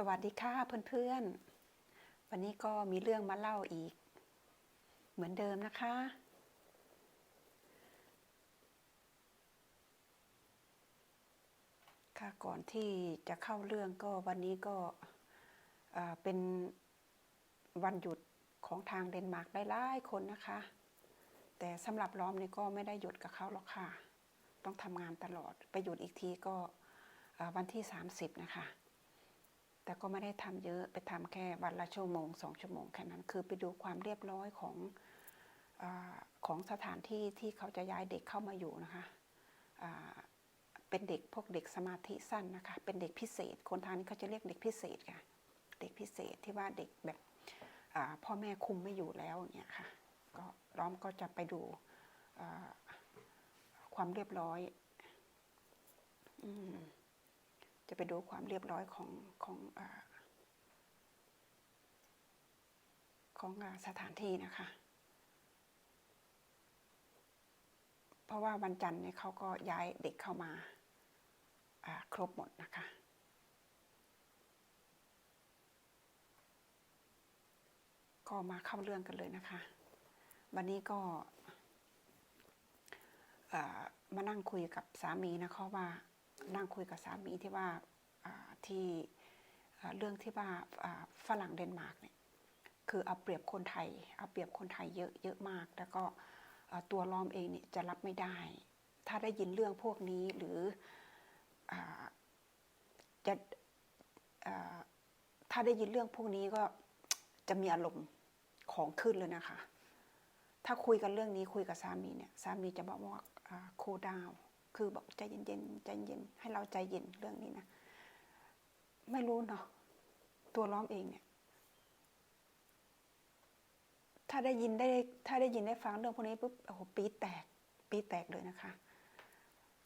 สวัสดีค่ะเพื่อนๆ วันนี้ก็มีเรื่องมาเล่าอีก เหมือนเดิมนะคะ ค่ะก่อนที่จะเข้าเรื่องก็วันนี้ก็เป็นวันหยุดของทางเดนมาร์กได้หลายคนนะคะ แต่สำหรับล้อมนี่ก็ไม่ได้หยุดกับเขาหรอกค่ะ ต้องทำงานตลอด ไปหยุดอีกทีก็วันที่ 30 นะคะ แต่ก็ไม่ได้ทำเยอะไปทำแค่วันละชั่วโมงสองชั่วโมงแค่นั้น คือไปดูความเรียบร้อยของอของสถานที่ที่เขาจะย้ายเด็กเข้ามาอยู่นะคะเป็นเด็กพวกเด็กสมาธิสั้นนะคะ เป็นเด็กพิเศษ คนทางนี้เขาจะเรียกเด็กพิเศษค่ะ เด็กพิเศษที่ว่าเด็กแบบพ่อแม่คุมไม่อยู่แล้วเนี่ยค่ะ ก็ล้อมก็จะไปดูความเรียบร้อย อืม จะไปดูความเรียบร้อยของของอของสถานที่นะคะ เพราะว่าวันจันทร์เนี่ยเขาก็ย้ายเด็กเข้ามาครบหมดนะคะ ก็มาเข้าเรื่องกันเลยนะคะ วันนี้ก็มานั่งคุยกับสามีนะคะว่า นั่งคุยกับสามีที่ว่าที่เรื่องที่ว่าฝรั่งเดนมาร์กเนี่ยคือเอาเปรียบคนไทยเอาเปรียบคนไทยเยอะเยอะมาก แล้วก็ตัวล้อมเองเนี่ยจะรับไม่ได้ ถ้าได้ยินเรื่องพวกนี้หรืออจะอถ้าได้ยินเรื่องพวกนี้ก็จะมีอารมณ์ของขึ้นเลยนะคะ ถ้าคุยกันเรื่องนี้คุยกับสามีเนี่ยสามีจะบอกว่าโคดาว คือบอกใจเย็นๆใจเย็นให้เราใจเย็นเรื่องนี้นะไม่รู้เนาะตัวล้อมเองเนี่ย ถ้าได้ยินได้ ถ้าได้ยินได้ฟังเรื่องพวกนี้ปุ๊บโอ้โหปีแตก ปีแตกเลยนะคะ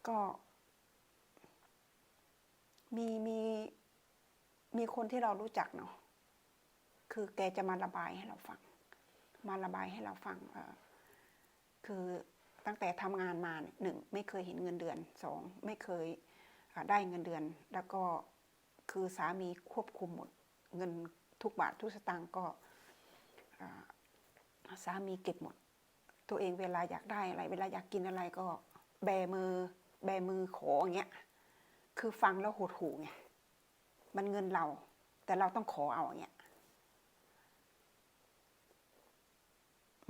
ก็ มีมีมีคนที่เรารู้จักเนาะคือแกจะมาระบายให้เราฟัง มาระบายให้เราฟัง เออคือ ตั้งแต่ทำงานมาหนึ่งไม่เคยเห็นเงินเดือนสองไม่เคยได้เงินเดือน แล้วก็คือสามีควบคุมหมดเงินทุกบาททุกสตางค์ก็สามีเก็บหมด ตัวเองเวลาอยากได้อะไร เวลาอยากกินอะไรก็แบมือ แบมือขออย่างเงี้ยคือฟังแล้วหดหูไงมันเงินเรา แต่เราต้องขอเอาอย่างเงี้ย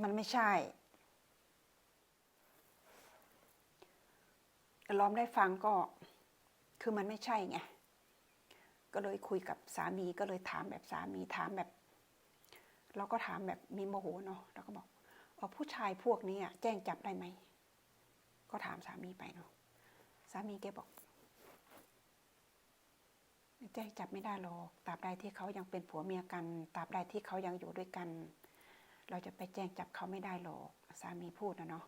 มันไม่ใช่ ล้อมได้ฟังก็คือมันไม่ใช่ไงก็เลยคุยกับสามีก็เลยถามแบบสามีถามแบบ เราก็ถามแบบมีโมโหเนาะเราก็บอกเอาผู้ชายพวกนี้อะแจ้งจับได้ไหมก็ถามสามีไปเนาะสามีแกบอกแจ้งจับไม่ได้หรอกตราบใดที่เขายังเป็นผัวเมียกันตราบใดที่เขายังอยู่ด้วยกัน เราจะไปแจ้งจับเขาไม่ได้หรอกสามีพูดนะเนาะ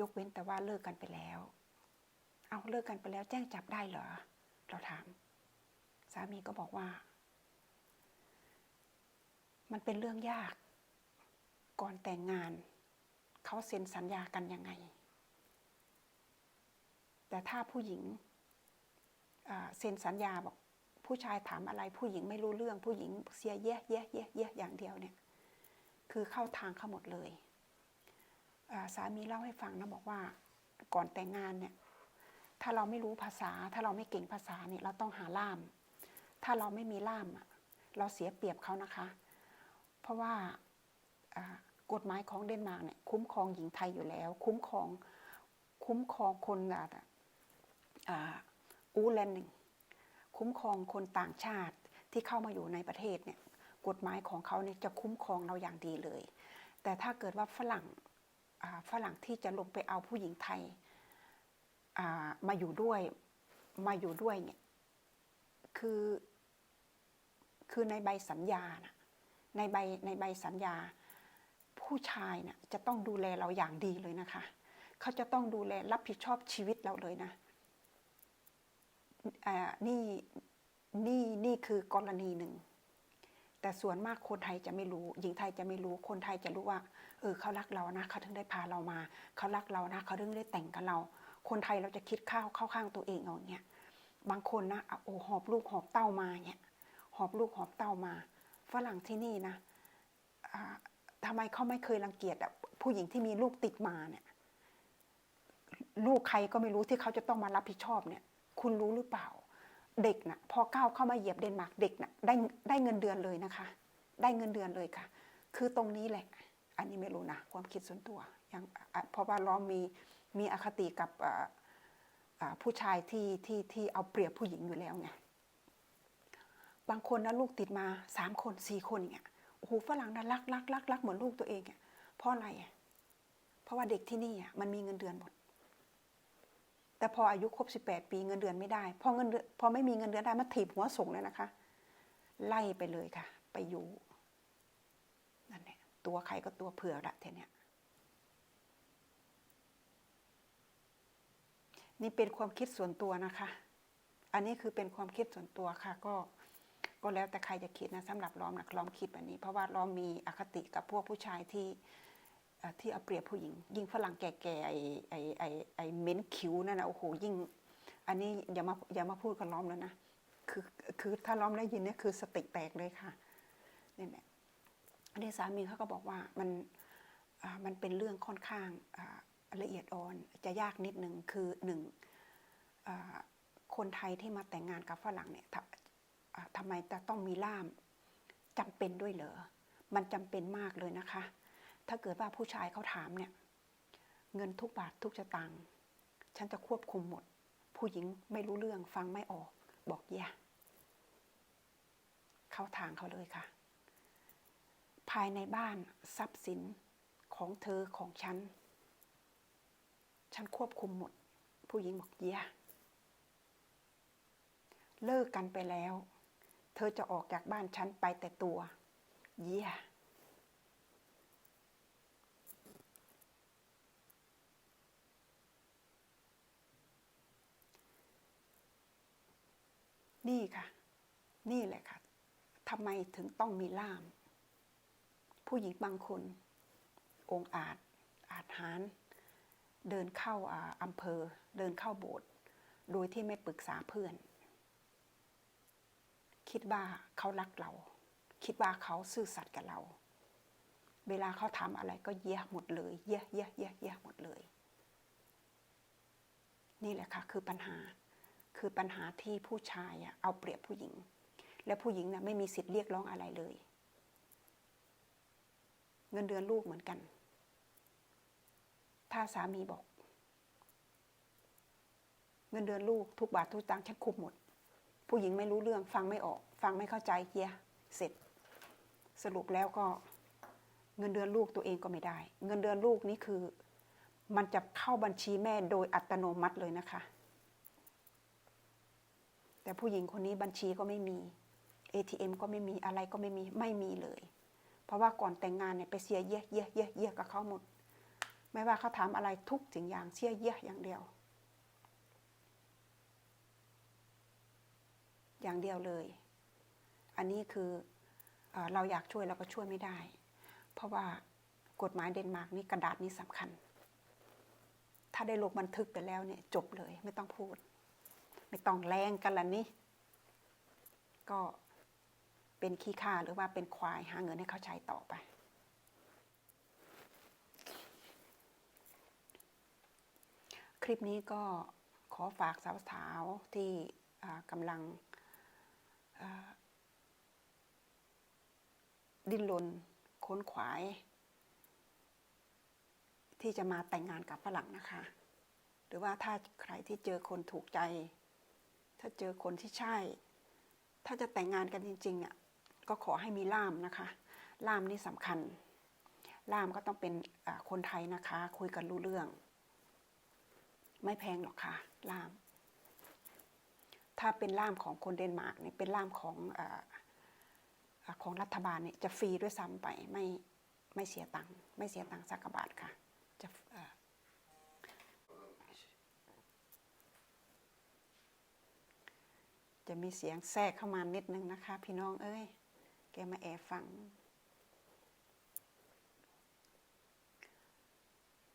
ยกเว้นแต่ว่าเลิกกันไปแล้ว เอาเลิกกันไปแล้วแจ้งจับได้เหรอ เราถาม สามีก็บอกว่า มันเป็นเรื่องยาก ก่อนแต่งงาน เขาเซ็นสัญญากันยังไง แต่ถ้าผู้หญิงเซ็นสัญญาบอกผู้ชายถามอะไรผู้หญิงไม่รู้เรื่องผู้หญิงเสียแย่แย่แย่แย่อย่างเดียวเนี่ย คือเข้าทางเขาหมดเลย สามีเล่าให้ฟังนะบอกว่าก่อนแต่งงานเนี่ยถ้าเราไม่รู้ภาษา ถ้าเราไม่เก่งภาษาเนี่ยเราต้องหาล่าม ถ้าเราไม่มีล่ามเราเสียเปรียบเขานะคะ เพราะว่ากฎหมายของเดนมาร์กเนี่ยคุ้มครองหญิงไทยอยู่แล้ว คุ้มครองคุ้มครองคนอ่าอูแลนด์หนึ่งคุ้มครองคนต่างชาติที่เข้ามาอยู่ในประเทศเนี่ยกฎหมายของเขาเนี่ยจะคุ้มครองเราอย่างดีเลย แต่ถ้าเกิดว่าฝรั่ง ฝรั่งที่จะลงไปเอาผู้หญิงไทยมาอยู่ด้วยมาอยู่ด้วยเนี่ยคือคือในใบสัญญานะในใบในใบสัญญา ผู้ชายน่ะจะต้องดูแลเราอย่างดีเลยนะคะ เขาจะต้องดูแลรับผิดชอบชีวิตเราเลยนะนี่นี่นี่คือกรณีหนึ่ง แต่ส่วนมากคนไทยจะไม่รู้ หญิงไทยจะไม่รู้คนไทยจะรู้ว่า เออเขารักเรานะเขาถึงได้พาเรามา เขารักเรานะเขาถึงได้แต่งกับเรา คนไทยเราจะคิดข้าวเข้าข้างตัวเองเอาเงี้ยบางคนนะโอ้หอบลูกหอบเต้ามาเนี่ยหอบลูกหอบเต้ามา ฝรั่งที่นี่นะอ่าทำไมเขาไม่เคยรังเกียจผู้หญิงที่มีลูกติดมาเนี่ยลูกใครก็ไม่รู้ที่เขาจะต้องมารับผิดชอบเนี่ย คุณรู้หรือเปล่า เด็กนะ่ะพอก้าวเข้ามาเหยียบเดนมาร์กเด็กนะ่ะได้ได้เงินเดือนเลยนะคะ ได้เงินเดือนเลยค่ะ คือตรงนี้แหละ อันนี้ไม่รู้นะความคิดส่วนตัวยังเพราะว่าเรามีมีอคติกับผู้ชายที่ที่ที่เอาเปรียบผู้หญิงอยู่แล้วไงบางคนนะลูกติดมาสามคนสี่คนอย่างเงี้ยโอ้โหฝรั่งนะรักรักรักรักเหมือนลูกตัวเองอะเพราะอะไรเพราะว่าเด็กที่นี่อะมันมีเงินเดือนหมด แต่พออายุครบ 18 ปีเงินเดือนไม่ได้ พอเงินเดือนพอไม่มีเงินเดือนได้มาถีบหัวส่งเลยนะคะ ไล่ไปเลยค่ะ ไปอยู่นั่นแหละตัวใครก็ตัวเผื่อละทีเนี้ยนี่เป็นความคิดส่วนตัวนะคะ อันนี้คือเป็นความคิดส่วนตัวค่ะ ก็ก็แล้วแต่ใครจะคิดนะสำหรับล้อมนะล้อมคิดแบบนี้ เพราะว่าล้อมมีอคติกับพวกผู้ชายที่ ที่เอาเปรียบผู้หญิง ยิ่งฝรั่งแก่ๆไอ้ไอ้ไอ้ไอ้เม้นคิ้วนั่นนะโอ้โหยิ่ง อันนี้อย่ามาอย่ามาพูดกับล้อมแล้วนะคือคือถ้าล้อมได้ยินเนี่ยคือสติแตกเลยค่ะนี่แหละอันนี้สามีเขาก็บอกว่ามันมันเป็นเรื่องค่อนข้างละเอียดอ่อนจะยากนิดหนึ่งคือหนึ่งคนไทยที่มาแต่งงานกับฝรั่งเนี่ยทำอ่าทำไมจะต้องมีล่ามจำเป็นด้วยเหรอมันจำเป็นมากเลยนะคะ ถ้าเกิดว่าผู้ชายเขาถามเนี่ย เงินทุกบาททุกสตางค์ฉันจะควบคุมหมด ผู้หญิงไม่รู้เรื่องฟังไม่ออก บอกอย่าเข้าทางเขาเลยค่ะ ภายในบ้านทรัพย์สินของเธอของฉัน ฉันควบคุมหมด ผู้หญิงบอกอย่าเลิกกันไปแล้ว เธอจะออกจากบ้านฉันไปแต่ตัว เยี่ย นี่ค่ะ นี่แหละค่ะทำไมถึงต้องมีล่าม ผู้หญิงบางคน องอาจอาจหาร เดินเข้าอำเภอ เดินเข้าโบสถ์โดยที่ไม่ปรึกษาเพื่อน คิดว่าเขารักเรา คิดว่าเขาซื่อสัตย์กับเรา เวลาเขาทำอะไรก็เยี่หมดเลย เยี่ยเยี่ยเยี่ยเยี่หมดเลย นี่แหละค่ะ คือปัญหา คือปัญหาที่ผู้ชายเอาเปรียบผู้หญิง และผู้หญิงนะไม่มีสิทธิ์เรียกร้องอะไรเลย เงินเดือนลูกเหมือนกัน ถ้าสามีบอก เงินเดือนลูกทุกบาททุกตังค์ฉันคุมหมด ผู้หญิงไม่รู้เรื่องฟังไม่ออก ฟังไม่เข้าใจเฮียเสร็จ สรุปแล้วก็เงินเดือนลูกตัวเองก็ไม่ได้ เงินเดือนลูกนี่คือ มันจะเข้าบัญชีแม่โดยอัตโนมัติเลยนะคะ แต่ผู้หญิงคนนี้บัญชีก็ไม่มี ATM ก็ไม่มีอะไรก็ไม่มีไม่มีเลย เพราะว่าก่อนแต่งงานเนี่ยไปเสียเยี่ยเยี่ยเยี่ยเยี่ยกับเขาหมด ไม่ว่าเขาถามอะไรทุกสิ่งอย่างเสียเยี่ยอย่างเดียว อย่างเดียวเลย อันนี้คือเอเราอยากช่วยเราก็ช่วยไม่ได้ เพราะว่ากฎหมายเดนมาร์กนี่กระดาษนี้สำคัญ ถ้าได้ลงบันทึกไปแล้วเนี่ยจบเลยไม่ต้องพูด ไม่ต้องแรงกันละนี่ก็เป็นขี้ข้าหรือว่าเป็นควายหาเงินให้เขาใช้ต่อไป คลิปนี้ก็ขอฝากสาวๆที่กำลังดิ้นรนค้นขวาย ที่จะมาแต่งงานกับฝรั่งนะคะ หรือว่าถ้าใครที่เจอคนถูกใจ ถ้าเจอคนที่ใช่ ถ้าจะแต่งงานกันจริงๆอะก็ขอให้มีล่ามนะคะ ล่ามนี่สำคัญ ล่ามก็ต้องเป็นคนไทยนะคะ คุยกันรู้เรื่อง ไม่แพงหรอกค่ะ ล่าม ถ้าเป็นล่ามของคนเดนมาร์กเนี่ยเป็นล่ามของอของรัฐบาลเนี่ยจะฟรีด้วยซ้ำไปไม่ไม่เสียตังค์ไม่เสียตังค์สักกบาทค่ะจะอ่า จะมีเสียงแทรกเข้ามานิดนึงนะคะ พี่น้องเอ้ย แกมาแอบฟัง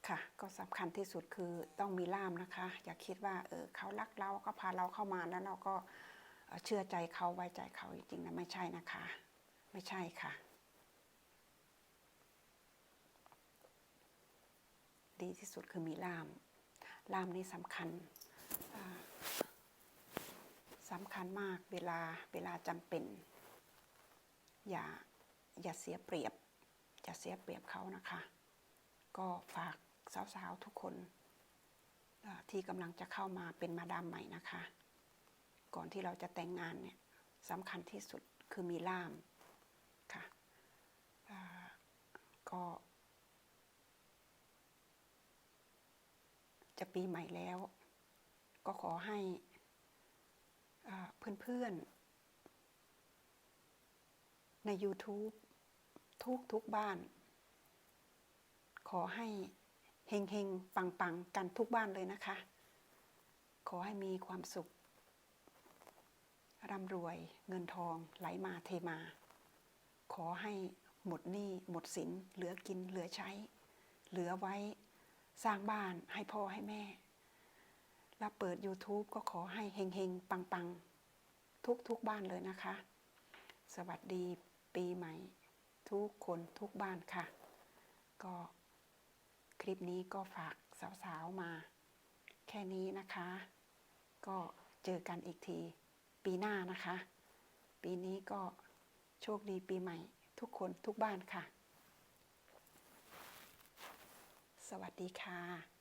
ค่ะ ก็สำคัญที่สุดคือต้องมีล่ามนะคะ อย่าคิดว่าเออเขารักเราก็พาเราเข้ามาแล้วเราก็เชื่อใจเขาไว้ใจเขาจริงๆนะไม่ใช่นะคะ ไม่ใช่ค่ะ ดีที่สุดคือมีล่ามล่ามนี่สำคัญ สำคัญมากเวลาเวลาจำเป็น อย่าอย่าเสียเปรียบ อย่าเสียเปรียบเขานะคะ ก็ฝากสาวๆทุกคนที่กำลังจะเข้ามาเป็นมาดามใหม่นะคะ ก่อนที่เราจะแต่งงานเนี่ยสำคัญที่สุดคือมีล่ามค่ะก็ จะปีใหม่แล้ว ก็ขอให้ เพื่อนๆ ใน YouTube ทุกทุกบ้าน ขอให้เฮงเฮงปังปังกันทุกบ้านเลยนะคะ ขอให้มีความสุข ร่ำรวยเงินทองไหลมาเทมา ขอให้หมดหนี้หมดสินเหลือกินเหลือใช้ เหลือไว้สร้างบ้านให้พ่อให้แม่ แล้วเปิด YouTube ก็ขอให้เฮงเฮงปังปังทุกทุกบ้านเลยนะคะ สวัสดีปีใหม่ ทุกคนทุกบ้านค่ะ ก็คลิปนี้ก็ฝากสาวๆ มา แค่นี้นะคะ ก็เจอกันอีกทีปีหน้านะคะ ปีนี้ก็โชคดีปีใหม่ ทุกคนทุกบ้านค่ะ สวัสดีค่ะ